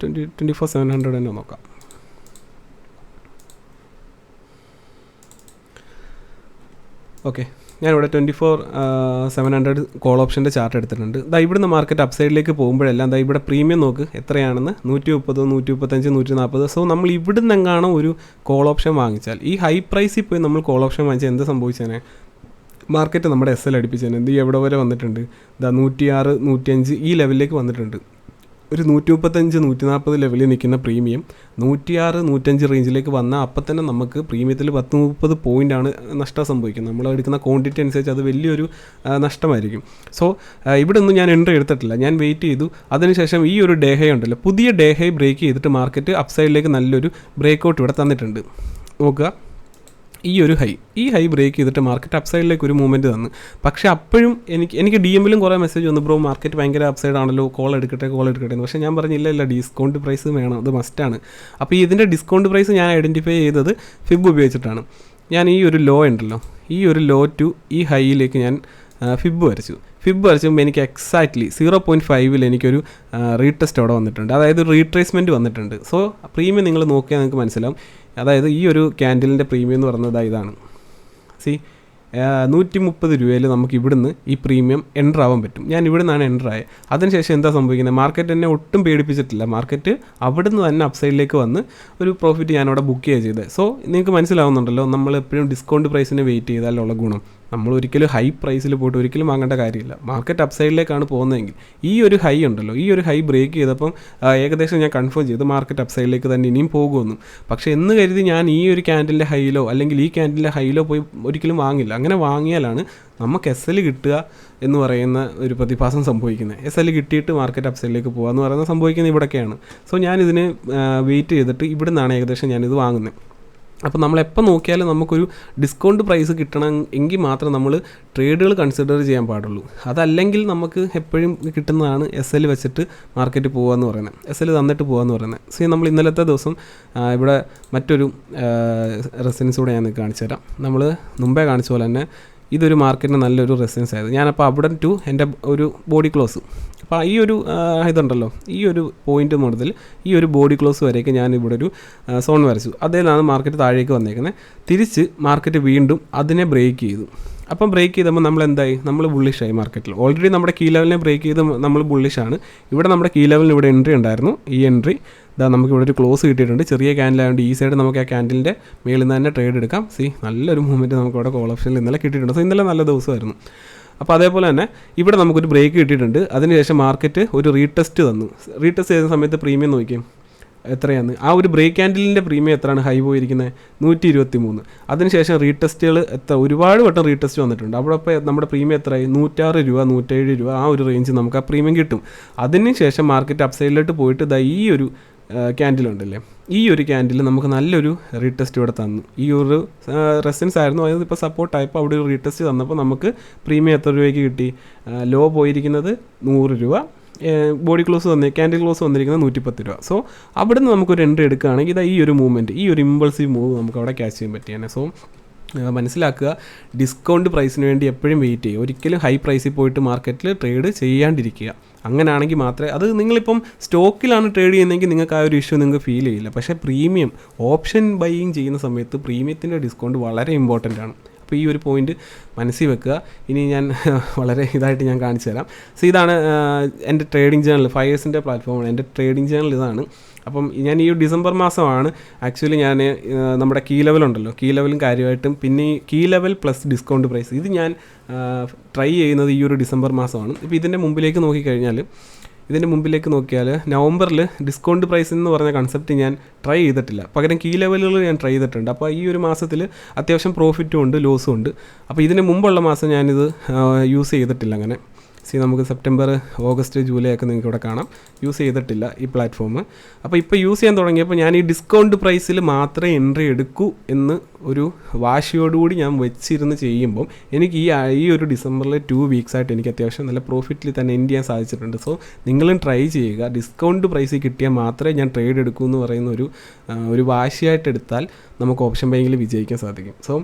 Twenty twenty four seven hundred തന്നെ നോക്കാം. ഓക്കെ ഞാനിവിടെ twenty four seven hundred call ഓപ്ഷന്റെ chart എടുത്തിട്ടുണ്ട്. ദാ ഇവിടുന്ന് മാർക്കറ്റ് അപ്സൈഡിലേക്ക് പോകുമ്പോഴെല്ലാം ദാ ഇവിടെ പ്രീമിയം നോക്ക് എത്രയാണെന്ന്. നൂറ്റി മുപ്പത് നൂറ്റി മുപ്പത്തഞ്ച് നൂറ്റി നാൽപ്പത് സോ നമ്മൾ ഇവിടുന്ന് എങ്ങാണോ ഒരു കോൾ ഓപ്ഷൻ വാങ്ങിച്ചാൽ ഈ ഹൈ പ്രൈസിൽ പോയി നമ്മൾ കോൾ ഓപ്ഷൻ വാങ്ങിച്ചാൽ എന്ത് സംഭവിച്ചേനെ? മാർക്കറ്റ് നമ്മുടെ എസ് എൽ അടിപ്പിച്ചേനെ. എന്ത് എവിടെ വരെ വന്നിട്ടുണ്ട്? ഇതാ നൂറ്റിയാറ് നൂറ്റിയഞ്ച് ഈ ലെവലിലേക്ക് വന്നിട്ടുണ്ട്. ഒരു നൂറ്റി മുപ്പത്തഞ്ച് നൂറ്റി നാൽപ്പത് ലെവലിൽ നിൽക്കുന്ന പ്രീമിയം നൂറ്റിയാറ് നൂറ്റഞ്ച് റേഞ്ചിലേക്ക് വന്നാൽ അപ്പം തന്നെ നമുക്ക് പ്രീമിയത്തിൽ പത്ത് മുപ്പത് പോയിന്റാണ് നഷ്ടം സംഭവിക്കുന്നത്. നമ്മൾ എടുക്കുന്ന ക്വാണ്ടിറ്റി അനുസരിച്ച് അത് വലിയൊരു നഷ്ടമായിരിക്കും. സോ ഇവിടെ ഒന്നും ഞാൻ എൻട്രി എടുത്തിട്ടില്ല. ഞാൻ വെയിറ്റ് ചെയ്തു. അതിനുശേഷം ഈ ഒരു ഡേഹൈ ഉണ്ടല്ലോ പുതിയ ഡേഹൈ ബ്രേക്ക് ചെയ്തിട്ട് മാർക്കറ്റ് അപ്സൈഡിലേക്ക് നല്ലൊരു ബ്രേക്ക് ഔട്ട് ഇവിടെ തന്നിട്ടുണ്ട്. നോക്കുക. ഈ ഒരു ഹൈ ഈ ഹൈ ബ്രേക്ക് ചെയ്തിട്ട് മാർക്കറ്റ് അപ്സൈഡിലേക്ക് ഒരു മൂവ്മെന്റ് തന്നു. പക്ഷേ അപ്പോഴും എനിക്ക് എനിക്ക് ഡി എമ്മിലും കുറേ മെസ്സേജ് വന്നു ബ്രോ മാർക്കറ്റ് ഭയങ്കര അപ്സൈഡ് ആണല്ലോ കോൾ എടുക്കട്ടെ കോൾ എടുക്കട്ടെ എന്ന്. പക്ഷേ ഞാൻ പറഞ്ഞില്ല ഇല്ല ഡിസ്കൗണ്ട് പ്രൈസ് വേണം അത് മസ്റ്റാണ് അപ്പോൾ ഇതിന്റെ ഡിസ്കൗണ്ട് പ്രൈസ് ഞാൻ ഐഡന്റിഫൈ ചെയ്തത് ഫിബ് ഉപയോഗിച്ചിട്ടാണ്. ഞാൻ ഈ ഒരു ലോ ഉണ്ടല്ലോ ഈ ഒരു ലോ ടു ഈ ഹൈയിലേക്ക് ഞാൻ ഫിബ് വരച്ചു. ഫിബ് വരച്ചുമ്പോൾ എനിക്ക് എക്സാക്ട്ലി സീറോ പോയിന്റ് ഫൈവിൽ എനിക്കൊരു റീടെസ്റ്റ് അവിടെ വന്നിട്ടുണ്ട്. അതായത് റീട്രേസ്മെന്റ് വന്നിട്ടുണ്ട്. സോ പ്രീമിയം നിങ്ങൾ നോക്കിയാൽ നിങ്ങൾക്ക് മനസ്സിലാവും. അതായത് ഈ ഒരു ക്യാൻഡിലിന്റെ പ്രീമിയം എന്ന് പറയുന്നത് ഇതാണ്. സി നൂറ്റി മുപ്പത് രൂപയിൽ നമുക്ക് ഇവിടുന്ന് ഈ പ്രീമിയം എന്റർ ആവാൻ പറ്റും. ഞാൻ ഇവിടുന്നാണ് എന്റർ ആയത് അതിനുശേഷം എന്താ സംഭവിക്കുന്നത്? മാർക്കറ്റ് എന്നെ ഒട്ടും പേടിപ്പിച്ചിട്ടില്ല. മാർക്കറ്റ് അവിടുന്ന് തന്നെ അപ്സൈഡിലേക്ക് വന്ന് ഒരു പ്രോഫിറ്റ് ഞാൻ അവിടെ ബുക്ക് ചെയ്യുക ചെയ്തത്. സോ നിങ്ങൾക്ക് മനസ്സിലാവുന്നുണ്ടല്ലോ നമ്മൾ എപ്പോഴും ഡിസ്കൗണ്ട് പ്രൈസിന് വെയിറ്റ് ചെയ്താലുള്ള ഗുണം. നമ്മൾ ഒരിക്കലും ഹൈ പ്രൈസിൽ പോയിട്ട് ഒരിക്കലും വാങ്ങേണ്ട കാര്യമില്ല. മാർക്കറ്റ് അപ്സൈഡിലേക്കാണ് പോകുന്നതെങ്കിൽ ഈ ഒരു ഹൈ ഉണ്ടല്ലോ ഈ ഒരു ഹൈ ബ്രേക്ക് ചെയ്തപ്പം ഏകദേശം ഞാൻ കൺഫേം ചെയ്തു മാർക്കറ്റ് അപ്സൈഡിലേക്ക് തന്നെ ഇനിയും പോകുമെന്നും. പക്ഷേ എന്ന് കരുതി ഞാൻ ഈ ഒരു ക്യാൻഡിലിന്റെ ഹൈയിലോ അല്ലെങ്കിൽ ഈ ക്യാൻഡിലിന്റെ ഹൈയിലോ പോയി ഒരിക്കലും വാങ്ങില്ല. അങ്ങനെ വാങ്ങിയാലാണ് നമുക്ക് എസ് എൽ കിട്ടുക എന്ന് പറയുന്ന ഒരു പ്രതിഭാസം സംഭവിക്കുന്നത്. എസ് എൽ കിട്ടിയിട്ട് മാർക്കറ്റ് അപ്സൈഡിലേക്ക് പോകുക എന്ന് പറയുന്നത് സംഭവിക്കുന്നത് ഇവിടെയൊക്കെയാണ് സോ ഞാനിതിന് വെയിറ്റ് ചെയ്തിട്ട് ഇവിടെ നിന്നാണ് ഏകദേശം ഞാനിത് വാങ്ങുന്നത്. അപ്പോൾ നമ്മൾ എപ്പോൾ നോക്കിയാലും നമുക്കൊരു ഡിസ്കൗണ്ട് പ്രൈസ് കിട്ടണം എങ്കിൽ മാത്രം നമ്മൾ ട്രേഡുകൾ കൺസിഡർ ചെയ്യാൻ പാടുള്ളൂ. അതല്ലെങ്കിൽ നമുക്ക് എപ്പോഴും കിട്ടുന്നതാണ് എസ് എൽ വെച്ചിട്ട് മാർക്കറ്റ് പോകാമെന്ന് പറയുന്നത്. എസ് എൽ തന്നിട്ട് പോകാമെന്ന് പറയുന്നത്. സോ നമ്മൾ ഇന്നലത്തെ ദിവസം ഇവിടെ മറ്റൊരു റെസിഡൻസ് കൂടെ ഞാൻ കാണിച്ചു തരാം. നമ്മൾ മുമ്പേ കാണിച്ച പോലെ തന്നെ ഇതൊരു മാർക്കറ്റിന് നല്ലൊരു റെസിഡൻസ് ആയത് ഞാനപ്പോൾ അവിടെ ടു എന്റെ ഒരു ബോഡി ക്ലോസ് അപ്പോൾ ഈ ഒരു ഇതുണ്ടല്ലോ. ഈ ഒരു പോയിന്റ് മുതൽ ഈ ഒരു ബോഡി ക്ലോസ് വരേക്ക് ഞാൻ ഇവിടെ ഒരു സോൺ വരച്ചു. അതിലാണ് മാർക്കറ്റ് താഴേക്ക് വന്നേക്കുന്നത് തിരിച്ച് മാർക്കറ്റ് വീണ്ടും അതിനെ ബ്രേക്ക് ചെയ്തു. അപ്പം ബ്രേക്ക് ചെയ്തപ്പോൾ നമ്മൾ എന്തായി നമ്മൾ ബുള്ളിഷായി മാർക്കറ്റിൽ ഓൾറെഡി നമ്മുടെ കീ ലെവലിനെ ബ്രേക്ക് ചെയ്ത് നമ്മൾ ബുള്ളിഷാണ് ഇവിടെ നമ്മുടെ കീ ലെവലിന് ഇവിടെ എൻട്രി ഉണ്ടായിരുന്നു. ഈ എൻട്രി ഇതാ നമുക്ക് ഇവിടെ ഒരു ക്ലോസ് കിട്ടിയിട്ടുണ്ട്. ചെറിയ ക്യാൻഡിലായതുകൊണ്ട് ഈ സൈഡ് നമുക്ക് ആ ക്യാൻഡിലിന്റെ മേളിൽ നിന്ന് തന്നെ ട്രേഡ് എടുക്കാം. സി നല്ലൊരു മൂവ്മെന്റ് നമുക്ക് ഇവിടെ കോൾ ഓപ്ഷനിൽ ഇന്നലെ കിട്ടിയിട്ടുണ്ട്. സോ ഇന്നലെ നല്ല ദിവസമായിരുന്നു. അപ്പോൾ അതേപോലെ തന്നെ ഇവിടെ നമുക്കൊരു ബ്രേക്ക് കിട്ടിയിട്ടുണ്ട്. അതിനുശേഷം മാർക്കറ്റ് ഒരു റീടെസ്റ്റ് തന്നു. റീടെസ്റ്റ് ചെയ്യുന്ന സമയത്ത് പ്രീമിയം നോക്കിയും. എത്രയാണ്? ആ ഒരു ബ്രേക്ക് ഹാൻഡിലിന്റെ പ്രീമിയം എത്രയാണ്? ഹൈ പോയിരിക്കുന്നത് നൂറ്റി ഇരുപത്തി മൂന്ന് അതിനുശേഷം റീടെസ്റ്റുകൾ എത്ര? ഒരുപാട് വട്ടം റീടെസ്റ്റ് വന്നിട്ടുണ്ട്. അവിടെ ഇപ്പോൾ നമ്മുടെ പ്രീമിയം എത്രയായി? നൂറ്റാറ് രൂപ നൂറ്റേഴ് രൂപ ആ ഒരു റേഞ്ച് നമുക്ക് ആ പ്രീമിയം കിട്ടും. അതിനുശേഷം മാർക്കറ്റ് അപ്സൈഡിലോട്ട് പോയിട്ട് ദാ ഈ ഒരു ക്യാൻഡിലുണ്ടല്ലേ ഈ ഒരു ക്യാൻഡിൽ നമുക്ക് നല്ലൊരു റീടെസ്റ്റ് ഇവിടെ തന്നു. ഈ ഒരു റെസിഡൻസ് ആയിരുന്നു. അതായത് ഇപ്പോൾ സപ്പോർട്ട് ആയപ്പോൾ അവിടെ ഒരു റീടെസ്റ്റ് തന്നപ്പോൾ നമുക്ക് പ്രീമിയം എത്ര രൂപയ്ക്ക് കിട്ടി? ലോ പോയിരിക്കുന്നത് നൂറ് രൂപ. ബോഡി ക്ലോസ് വന്നി ക്യാൻഡിൽ ക്ലോസ് വന്നിരിക്കുന്നത് നൂറ്റിപ്പത്ത് രൂപ. സോ അവിടെ നിന്ന് നമുക്കൊരു എൻട്രി എടുക്കുകയാണെങ്കിൽ ഇതാ ഈ ഒരു മൂവ്മെന്റ് ഈ ഒരു ഇമ്പൾസീവ് മൂവ് നമുക്ക് അവിടെ ക്യാച്ച് ചെയ്യാൻ പറ്റിയാണ്. സോ മനസ്സിലാക്കുക ഡിസ്കൗണ്ട് പ്രൈസിന് വേണ്ടി എപ്പോഴും വെയിറ്റ് ചെയ്യുക. ഒരിക്കലും ഹൈ പ്രൈസിൽ പോയിട്ട് മാർക്കറ്റിൽ ട്രേഡ് ചെയ്യാണ്ടിരിക്കുക. അങ്ങനെയാണെങ്കിൽ മാത്രമേ അത് നിങ്ങളിപ്പം സ്റ്റോക്കിലാണ് ട്രേഡ് ചെയ്യുന്നതെങ്കിൽ നിങ്ങൾക്ക് ആ ഒരു ഇഷ്യൂ നിങ്ങൾക്ക് ഫീൽ ചെയ്യില്ല. പക്ഷേ പ്രീമിയം ഓപ്ഷൻ ബൈയിങ് ചെയ്യുന്ന സമയത്ത് പ്രീമിയത്തിന്റെ ഡിസ്കൗണ്ട് വളരെ ഇമ്പോർട്ടന്റ് ആണ്. അപ്പോൾ ഈ ഒരു പോയിന്റ് മനസ്സിൽ വെക്കുക. ഇനി ഞാൻ വളരെ ഇതായിട്ട് ഞാൻ കാണിച്ചു തരാം. സോ ഇതാണ് എന്റെ ട്രേഡിംഗ് ചാനൽ ഇയേഴ്സിന്റെ പ്ലാറ്റ്ഫോമാണ് എന്റെ ട്രേഡിംഗ് ചാനൽ ഇതാണ്. അപ്പം ഞാൻ ഈ ഡിസംബർ മാസമാണ് ആക്ച്വലി ഞാൻ നമ്മുടെ കീ ലെവൽ ഉണ്ടല്ലോ. കീ ലെവലും കാര്യമായിട്ടും പിന്നെ key level plus discount price ഇത് ഞാൻ ട്രൈ ചെയ്യുന്നത് ഈ ഒരു ഡിസംബർ മാസമാണ്. ഇപ്പോൾ ഇതിന്റെ മുമ്പിലേക്ക് നോക്കിക്കഴിഞ്ഞാൽ ഇതിന്റെ മുമ്പിലേക്ക് നോക്കിയാൽ നവംബറിൽ ഡിസ്കൗണ്ട് പ്രൈസ് എന്ന് പറഞ്ഞ കൺസെപ്റ്റ് ഞാൻ ട്രൈ ചെയ്തിട്ടില്ല. പകരം കീ ലെവലുകൾ ഞാൻ ട്രൈ ചെയ്തിട്ടുണ്ട്. അപ്പോൾ ഈ ഒരു മാസത്തിൽ അത്യാവശ്യം പ്രോഫിറ്റും ഉണ്ട് ലോസും ഉണ്ട്. അപ്പോൾ ഇതിന് മുമ്പുള്ള മാസം ഞാനിത് യൂസ് ചെയ്തിട്ടില്ല അങ്ങനെ. സി നമുക്ക് സെപ്റ്റംബർ ഓഗസ്റ്റ് ജൂലൈ ഒക്കെ നിങ്ങൾക്ക് ഇവിടെ കാണാം. യൂസ് ചെയ്തിട്ടില്ല ഈ പ്ലാറ്റ്ഫോം അപ്പോൾ ഇപ്പോൾ യൂസ് ചെയ്യാൻ തുടങ്ങിയപ്പോൾ ഞാൻ ഈ ഡിസ്കൗണ്ട് പ്രൈസിൽ മാത്രമേ എൻട്രി എടുക്കൂ എന്ന് ഒരു വാശിയോടുകൂടി ഞാൻ വെച്ചിരുന്ന് ചെയ്യുമ്പം എനിക്ക് ഈ ഈ ഒരു ഡിസംബറിലെ ടു വീക്സ് ആയിട്ട് എനിക്ക് അത്യാവശ്യം നല്ല പ്രോഫിറ്റിൽ തന്നെ എൻഡ് ചെയ്യാൻ സാധിച്ചിട്ടുണ്ട്. സോ നിങ്ങളും ട്രൈ ചെയ്യുക. ഡിസ്കൗണ്ട് പ്രൈസിൽ കിട്ടിയാൽ മാത്രമേ ഞാൻ ട്രേഡ് എടുക്കൂ എന്ന് പറയുന്ന ഒരു ഒരു വാശിയായിട്ട് എടുത്താൽ നമുക്ക് ഓപ്ഷൻ ബാങ്കിൽ വിജയിക്കാൻ സാധിക്കും. സോ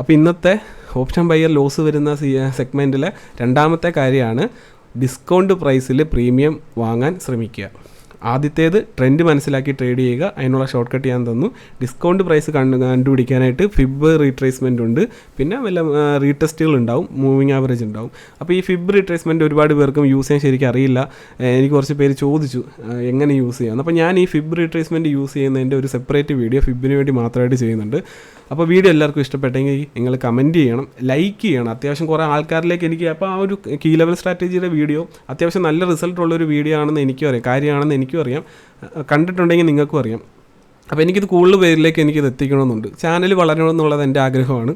അപ്പോൾ ഇന്നത്തെ ഓപ്ഷൻ ബയ്യർ ലോസ് വരുന്ന സെഗ്മെന്റിലെ രണ്ടാമത്തെ കാര്യമാണ് ഡിസ്കൗണ്ട് പ്രൈസിൽ പ്രീമിയം വാങ്ങാൻ ശ്രമിക്കുക. ആദ്യത്തേത് ട്രെൻഡ് മനസ്സിലാക്കി ട്രേഡ് ചെയ്യുക അതിനുള്ള ഷോർട്ട് കട്ട് ഞാൻ തന്നു. ഡിസ്കൗണ്ട് പ്രൈസ് കണ്ടു കണ്ടുപിടിക്കാനായിട്ട് ഫിബ് റീട്രേസ്മെന്റ് ഉണ്ട്. പിന്നെ വല്ല റീടെസ്റ്റുകൾ ഉണ്ടാവും മൂവിങ് ആവറേജ് ഉണ്ടാവും. അപ്പോൾ ഈ ഫിബ് റീട്രേസ്മെന്റ് ഒരുപാട് പേർക്കും യൂസ് ചെയ്യാൻ ശരിക്കും അറിയില്ല. എനിക്ക് കുറച്ച് പേര് ചോദിച്ചു എങ്ങനെ യൂസ് ചെയ്യാം അപ്പോൾ ഞാൻ ഈ ഫിബ് റീട്രേസ്മെന്റ് യൂസ് ചെയ്യുന്നതിന്റെ ഒരു സെപ്പറേറ്റ് വീഡിയോ ഫിബിന് വേണ്ടി മാത്രമായിട്ട് ചെയ്യുന്നുണ്ട്. അപ്പോൾ വീഡിയോ എല്ലാവർക്കും ഇഷ്ടപ്പെട്ടെങ്കിൽ നിങ്ങൾ കമന്റ് ചെയ്യണം ലൈക്ക് ചെയ്യണം. അത്യാവശ്യം കുറേ ആൾക്കാരിലേക്ക് എനിക്ക് അപ്പോൾ ആ ഒരു കീ ലെവൽ സ്ട്രാറ്റജിയുടെ വീഡിയോ അത്യാവശ്യം നല്ല റിസൾട്ട് ഉള്ള ഒരു വീഡിയോ ആണെന്ന് എനിക്കും അറിയാം കാര്യമാണെന്ന് എനിക്കും അറിയാം കണ്ടിട്ടുണ്ടെങ്കിൽ നിങ്ങൾക്കും അറിയാം. അപ്പോൾ എനിക്കിത് കൂടുതൽ പേരിലേക്ക് എനിക്കിത് എത്തിക്കണമെന്നുണ്ട്. ചാനൽ വളരണമെന്നുള്ളത് എന്റെ ആഗ്രഹമാണ്.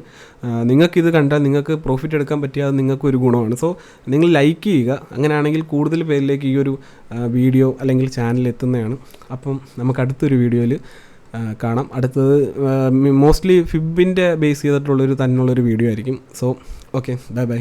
നിങ്ങൾക്കിത് കണ്ടാൽ നിങ്ങൾക്ക് പ്രോഫിറ്റ് എടുക്കാൻ പറ്റിയാൽ നിങ്ങൾക്കൊരു ഗുണമാണ്. സോ നിങ്ങൾ ലൈക്ക് ചെയ്യുക. അങ്ങനെയാണെങ്കിൽ കൂടുതൽ പേരിലേക്ക് ഈ ഒരു വീഡിയോ അല്ലെങ്കിൽ ചാനൽ എത്തുന്നതാണ്. അപ്പം നമുക്ക് അടുത്തൊരു വീഡിയോയിൽ കാണാം. അടുത്തത് മോസ്റ്റ്ലി ഫിബിന്റെ ബേസ് ചെയ്തിട്ടുള്ളൊരു തന്നെയുള്ളൊരു വീഡിയോ ആയിരിക്കും. So okay bye bye